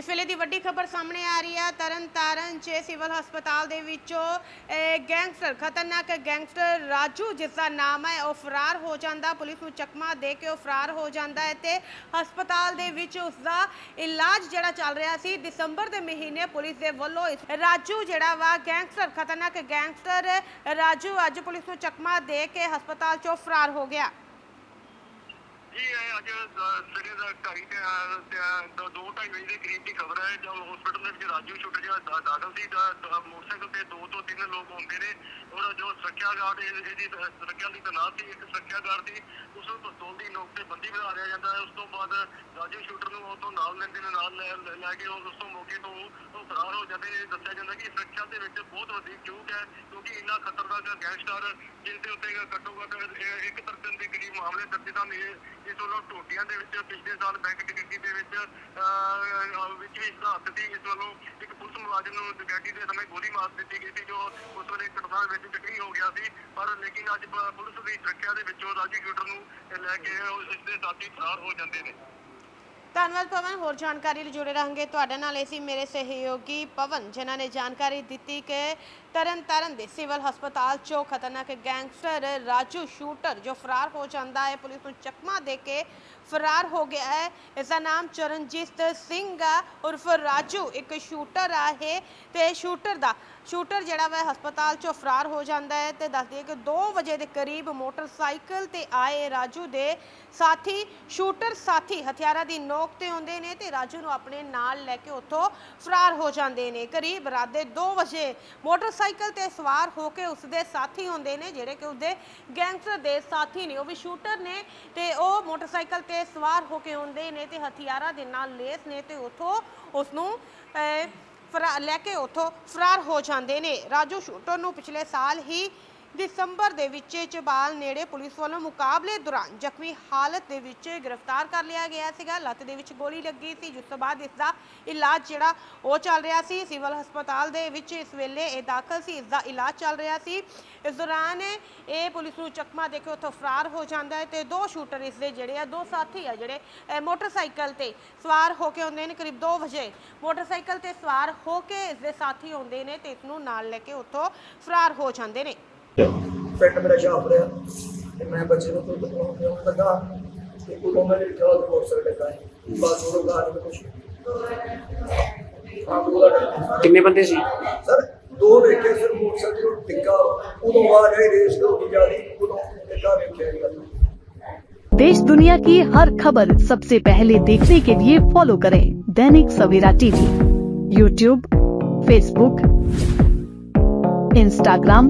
ਇਸ ਵੇਲੇ ਦੀ ਵੱਡੀ ਖਬਰ ਸਾਹਮਣੇ ਆ ਰਹੀ ਹੈ ਤਰਨ ਤਾਰਨ ਚ ਸਿਵਲ ਹਸਪਤਾਲ ਦੇ ਵਿੱਚੋਂ ਗੈਂਗਸਟਰ, ਖਤਰਨਾਕ ਗੈਂਗਸਟਰ ਰਾਜੂ, ਜਿਸ ਦਾ ਨਾਮ ਹੈ, ਉਹ ਫਰਾਰ ਹੋ ਜਾਂਦਾ। ਪੁਲਿਸ ਨੂੰ ਚਕਮਾ ਦੇ ਕੇ ਉਹ ਫਰਾਰ ਹੋ ਜਾਂਦਾ ਹੈ ਤੇ ਹਸਪਤਾਲ ਦੇ ਵਿੱਚ ਉਸ ਦਾ ਇਲਾਜ ਜਿਹੜਾ ਚੱਲ ਰਿਹਾ ਸੀ, ਦਸੰਬਰ ਦੇ ਮਹੀਨੇ ਪੁਲਿਸ ਦੇ ਵੱਲੋਂ ਰਾਜੂ ਜਿਹੜਾ ਵਾ, ਗੈਂਗਸਟਰ, ਖਤਰਨਾਕ ਗੈਂਗਸਟਰ ਰਾਜੂ ਅੱਜ ਪੁਲਿਸ ਨੂੰ ਚਕਮਾ ਦੇ ਕੇ ਹਸਪਤਾਲ ਚੋਂ ਫਰਾਰ ਹੋ ਗਿਆ। ਜੀ, ਇਹ ਅੱਜ ਸਵੇਰੇ ਦਾ ਢਾਈ ਤੇ ਦੋ ਦੋ ਢਾਈ ਵਜੇ ਦੇ ਕਰੀਬ ਦੀ ਖਬਰ ਹੈ, ਜਦ ਹਸਪੀਟਲ ਦੇ ਵਿੱਚ ਰਾਜੂ ਛੁੱਟ ਗਿਆ, ਦਾ- ਦਾਖਲ ਸੀ ਤਾਂ ਤਾਂ ਮੋਟਰਸਾਈਕਲ ਤੇ ਦੋ ਤੋਂ ਤਿੰਨ ਲੋਕ ਹੁੰਦੇ ਨੇ, ਔਰ ਜੋ ਸੁਰੱਖਿਆ ਗਾਰਡ ਇਹ- ਇਹਦੀ ਸੁਰੱਖਿਆ ਦੀ ਤਨਾਤ ਸੀ, ਇੱਕ ਸੁਰੱਖਿਆ ਗਾਰਡ ਸੀ ਉਸ ਨੂੰ ਪਿਸਤੌਲ ਦੀ ਨੋਕ ਤੇ ਬੰਦੀ ਬਣਾ ਲਿਆ ਜਾਂਦਾ ਹੈ, ਉਸ ਤੋਂ ਬਾਅਦ ਰਾਜੂ ਸ਼ੂਟਰ ਨੂੰ ਉਹ ਤੋਂ ਨਾਲ ਲੈਂਦੇ ਨੇ, ਨਾਲ ਲੈ, ਲੈ- ਲੈ ਕੇ ਉਹ, ਉਸ ਤੋਂ ਮੌਕੇ ਤੋਂ ਉਹ ਫਰਾਰ ਹੋ ਜਾਂਦੇ ਨੇ ਦੱਸਿਆ ਜਾਂਦਾ ਕਿ ਸੁਰੱਖਿਆ ਦੇ ਵਿੱਚ ਬਹੁਤ ਵੱਡੀ ਚੂਕ ਹੈ, ਕਿਉਂਕਿ ਇੰਨਾ ਖਤਰਨਾਕ ਗੈਂਗਸਟਰ, ਜਿਸ ਦੇ ਉੱਤੇ ਘੱਟੋ ਘੱਟ ਇਹ, ਇੱਕ ਦਰਜਨ ਦੇ ਕਰੀਬ ਮਾਮਲੇ ਦਰਜ ਹਨ ਇਹ ਇਸ ਵੱਲੋਂ ਟੋਟੀਆਂ ਦੇ ਵਿੱਚ ਪਿਛਲੇ ਸਾਲ ਬੈਂਕ ਡਕੈਤੀ ਦੇ ਵਿੱਚ ਅਹ, ਵਿੱਚ ਵੀ ਇਸਦਾ ਸੀ ਇਸ ਵੱਲੋਂ ਇੱਕ ਪੁਲਿਸ ਮੁਲਾਜ਼ਮ ਨੂੰ ਡਕੈਤੀ ਦੇ ਸਮੇਂ ਗੋਲੀ ਮਾਰ ਦਿੱਤੀ ਗਈ ਸੀ ਜੋ ਉਸ ਵੇਲੇ ਘਟਨਾ ਵਿੱਚ ਜ਼ਖਮੀ ਹੋ ਗਿਆ ਸੀ। ਪਰ ਲੇਕਿਨ ਅੱਜ ਪੁਲਿਸ ਦੀ ਸੁਰੱਖਿਆ ਦੇ ਵਿੱਚੋਂ ਰਾਜੂ ਸ਼ੂਟਰ ਨੂੰ ਲੈ ਕੇ ਉਹ ਦੇ ਸਾਥੀ ਫਰਾਰ ਹੋ ਜਾਂਦੇ ਨੇ। ਧੰਨਵਾਦ ਪਵਨ, ਹੋਰ ਜਾਣਕਾਰੀ ਲਈ ਜੁੜੇ ਰਹਾਂਗੇ। ਤੁਹਾਡੇ ਨਾਲ ਇਹ ਸੀ ਮੇਰੇ ਸਹਿਯੋਗੀ ਪਵਨ, ਜਿਨ੍ਹਾਂ ਨੇ ਜਾਣਕਾਰੀ ਦਿੱਤੀ ਕਿ ਤਰਨ ਤਾਰਨ ਦੇ ਸਿਵਲ ਹਸਪਤਾਲ ਚੋਂ ਖਤਰਨਾਕ ਗੈਂਗਸਟਰ ਰਾਜੂ ਸ਼ੂਟਰ ਜੋ ਫਰਾਰ ਹੋ ਜਾਂਦਾ ਹੈ, ਪੁਲਿਸ ਨੂੰ ਚਕਮਾ ਦੇ ਕੇ ਫਰਾਰ ਹੋ ਗਿਆ ਹੈ। ਇਸ ਦਾ ਨਾਮ ਚਰਨਜੀਤ ਸਿੰਘ ਆ, ਉਰਫ ਰਾਜੂ, ਇੱਕ ਸ਼ੂਟਰ ਆ ਇਹ। ਤੇ ਸ਼ੂਟਰ ਦਾ, ਸ਼ੂਟਰ ਜਿਹੜਾ ਵਾ ਹਸਪਤਾਲ ਚੋਂ ਫਰਾਰ ਹੋ ਜਾਂਦਾ ਹੈ ਤੇ ਦੱਸਦੀ ਦਈਏ ਕਿ 2 ਵਜੇ ਦੇ ਕਰੀਬ ਮੋਟਰਸਾਈਕਲ ਤੇ ਆਏ ਰਾਜੂ ਦੇ ਸਾਥੀ, ਸ਼ੂਟਰ ਸਾਥੀ ਹਥਿਆਰਾਂ ਦੀ ਨੋਕ ਤੇ ਹੁੰਦੇ ਨੇ ਤੇ ਰਾਜੂ ਨੂੰ ਆਪਣੇ ਨਾਲ ਲੈ ਕੇ ਉੱਥੋਂ ਫਰਾਰ ਹੋ ਜਾਂਦੇ ਨੇ। ਕਰੀਬ ਰਾਤ ਦੇ 2 ਵਜੇ ਮੋਟਰਸਾਈਕਲ ਤੇ ਸਵਾਰ ਹੋ ਕੇ ਉਸਦੇ ਸਾਥੀ ਹੁੰਦੇ ਨੇ, ਜਿਹੜੇ ਕਿ ਉਸਦੇ ਗੈਂਗਸਟਰ ਦੇ ਸਾਥੀ ਨੇ। ਉਹ ਵੀ ਸ਼ੂਟਰ ਨੇ ਤੇ ਉਹ ਮੋਟਰਸਾਈਕਲ ਤੇ ਸਵਾਰ ਹੋ ਕੇ ਆਉਂਦੇ ਨੇ ਤੇ ਹਥਿਆਰਾਂ ਦੇ ਨਾਲ ਲੇਸ ਨੇ ਤੇ ਉੱਥੋਂ ਉਸ ਨੂੰ ਅਹ, ਫਰਾ ਲੈ ਕੇ ਉੱਥੋਂ ਫਰਾਰ ਹੋ ਜਾਂਦੇ ਨੇ। ਰਾਜੂ ਸ਼ੂਟਰ ਨੂੰ ਪਿਛਲੇ ਸਾਲ ਹੀ ਦਸੰਬਰ ਦੇ ਵਿੱਚ ਚਬਾਲ ਨੇੜੇ ਪੁਲਿਸ ਵੱਲੋਂ ਮੁਕਾਬਲੇ ਦੌਰਾਨ ਜ਼ਖਮੀ ਹਾਲਤ ਦੇ ਵਿੱਚ ਗ੍ਰਿਫਤਾਰ ਕਰ ਲਿਆ ਗਿਆ ਸੀਗਾ। ਲੱਤ ਦੇ ਵਿੱਚ ਗੋਲੀ ਲੱਗੀ ਸੀ। ਜਿਸ ਤੋਂ ਬਾਅਦ ਇਸ ਦਾ ਇਲਾਜ ਜਿਹੜਾ ਉਹ ਚੱਲ ਰਿਹਾ ਸੀ। ਸਿਵਲ ਹਸਪਤਾਲ ਦੇ ਵਿੱਚ ਇਸ ਵੇਲੇ ਇਹ ਦਾਖਲ ਸੀ। ਇਸ ਦਾ ਇਲਾਜ ਚੱਲ ਰਿਹਾ ਸੀ। ਇਸ ਦੌਰਾਨ ਇਹ ਪੁਲਿਸ ਨੂੰ ਚਕਮਾ ਦੇ ਕੇ ਉੱਥੋਂ ਫਰਾਰ ਹੋ ਜਾਂਦਾ ਹੈ ਤੇ ਦੋ ਸ਼ੂਟਰ ਇਸ ਦੇ ਜਿਹੜੇ ਆ, ਦੋ ਸਾਥੀ ਆ ਜਿਹੜੇ ਮੋਟਰਸਾਈਕਲ ਤੇ ਸਵਾਰ ਹੋ ਕੇ ਆਉਂਦੇ ਨੇ। ਕਰੀਬ 2 ਵਜੇ ਮੋਟਰਸਾਈਕਲ ਤੇ ਸਵਾਰ ਹੋ ਕੇ ਇਸ ਦੇ ਸਾਥੀ ਆਉਂਦੇ ਨੇ ਤੇ ਇਸ ਨੂੰ ਨਾਲ ਲੈ ਕੇ ਉੱਥੋਂ ਫਰਾਰ ਹੋ ਜਾਂਦੇ ਨੇ। ਪਿੰਡ ਮੇਰਾ ਸ਼ਾਪ ਰਿਹਾ ਤੇ ਮੈਂ ਬੱਚੇ ਨੂੰ ਦੁੱਧ ਪਿਆਉਣ ਲੱਗਾ ਤੇ ਉਦੋਂ ਮੈਂ ਦੇਖਿਆ ਉਹ ਮੋਟਰਸਾਈਕਲ ਲੱਗਾ ਸੀ ਬਸ ਉਦੋਂ ਗਾੜੀ में ਕੁਛ ਆਪ ਉਹਦਾ ਡਰ ਕਿੰਨੇ ਬੰਦੇ ਸੀ ਸਰ ਦੋ ਵੇਖੇ ਸਰ ਮੋਟਰਸਾਈਕਲ ਨੂੰ ਟਿੱਕਾ ਉਦੋਂ ਆਵਾਜ਼ ਆਈ ਰੇਸ ਹੋ ਗਈ ਜਿਆਦੀ ਉਦੋਂ ਟਿੱਕਾ ਵੇਖਿਆ ਗਿਆ देश दुनिया की हर खबर सबसे पहले देखने के लिए फॉलो करें Dainik Savera TV YouTube Facebook Instagram